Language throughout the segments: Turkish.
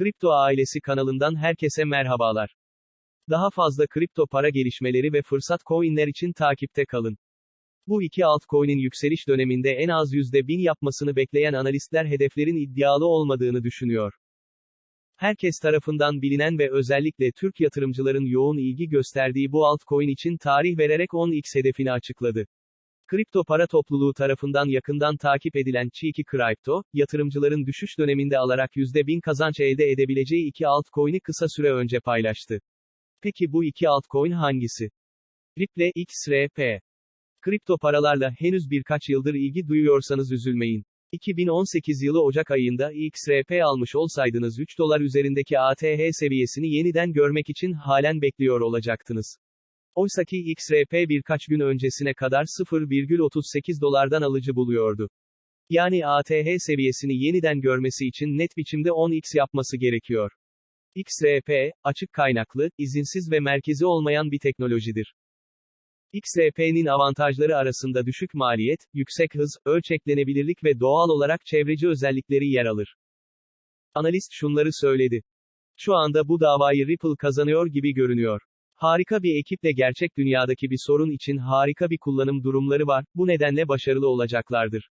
Kripto Ailesi kanalından herkese merhabalar. Daha fazla kripto para gelişmeleri ve fırsat coinler için takipte kalın. Bu iki altcoin'in yükseliş döneminde en az %1000 yapmasını bekleyen analistler hedeflerin iddialı olmadığını düşünüyor. Herkes tarafından bilinen ve özellikle Türk yatırımcıların yoğun ilgi gösterdiği bu altcoin için tarih vererek 10x hedefini açıkladı. Kripto para topluluğu tarafından yakından takip edilen Cheeky Crypto, yatırımcıların düşüş döneminde alarak %1000 kazanç elde edebileceği iki altcoin'i kısa süre önce paylaştı. Peki bu iki altcoin hangisi? Ripple XRP. Kripto paralarla henüz birkaç yıldır ilgi duyuyorsanız üzülmeyin. 2018 yılı Ocak ayında XRP almış olsaydınız 3 dolar üzerindeki ATH seviyesini yeniden görmek için halen bekliyor olacaktınız. Oysaki XRP birkaç gün öncesine kadar 0,38 dolardan alıcı buluyordu. Yani ATH seviyesini yeniden görmesi için net biçimde 10x yapması gerekiyor. XRP, açık kaynaklı, izinsiz ve merkezi olmayan bir teknolojidir. XRP'nin avantajları arasında düşük maliyet, yüksek hız, ölçeklenebilirlik ve doğal olarak çevreci özellikleri yer alır. Analist şunları söyledi. Şu anda bu davayı Ripple kazanıyor gibi görünüyor. Harika bir ekiple gerçek dünyadaki bir sorun için harika bir kullanım durumları var, bu nedenle başarılı olacaklardır.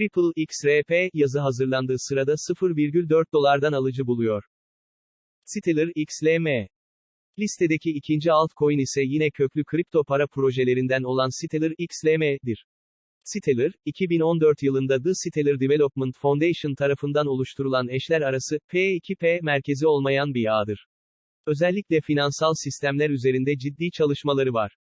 Ripple XRP yazı hazırlandığı sırada 0,4 dolardan alıcı buluyor. Stellar XLM Listedeki ikinci altcoin ise yine köklü kripto para projelerinden olan Stellar XLM'dir. Stellar, 2014 yılında The Stellar Development Foundation tarafından oluşturulan eşler arası, P2P merkezi olmayan bir ağdır. Özellikle finansal sistemler üzerinde ciddi çalışmaları var.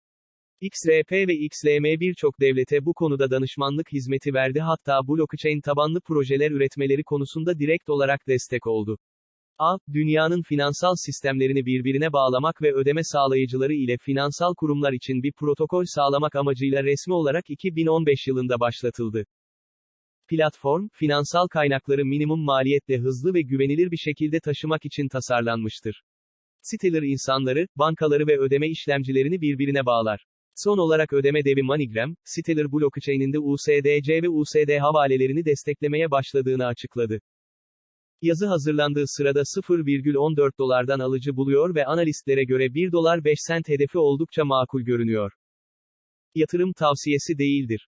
XRP ve XLM birçok devlete bu konuda danışmanlık hizmeti verdi hatta blockchain tabanlı projeler üretmeleri konusunda direkt olarak destek oldu. A. Dünyanın finansal sistemlerini birbirine bağlamak ve ödeme sağlayıcıları ile finansal kurumlar için bir protokol sağlamak amacıyla resmi olarak 2015 yılında başlatıldı. Platform, finansal kaynakları minimum maliyetle hızlı ve güvenilir bir şekilde taşımak için tasarlanmıştır. Stellar insanları, bankaları ve ödeme işlemcilerini birbirine bağlar. Son olarak ödeme devi MoneyGram, Stellar blockchain'inde USDC ve USD havalelerini desteklemeye başladığını açıkladı. Yazı hazırlandığı sırada 0,14 dolardan alıcı buluyor ve analistlere göre 1 dolar 5 sent hedefi oldukça makul görünüyor. Yatırım tavsiyesi değildir.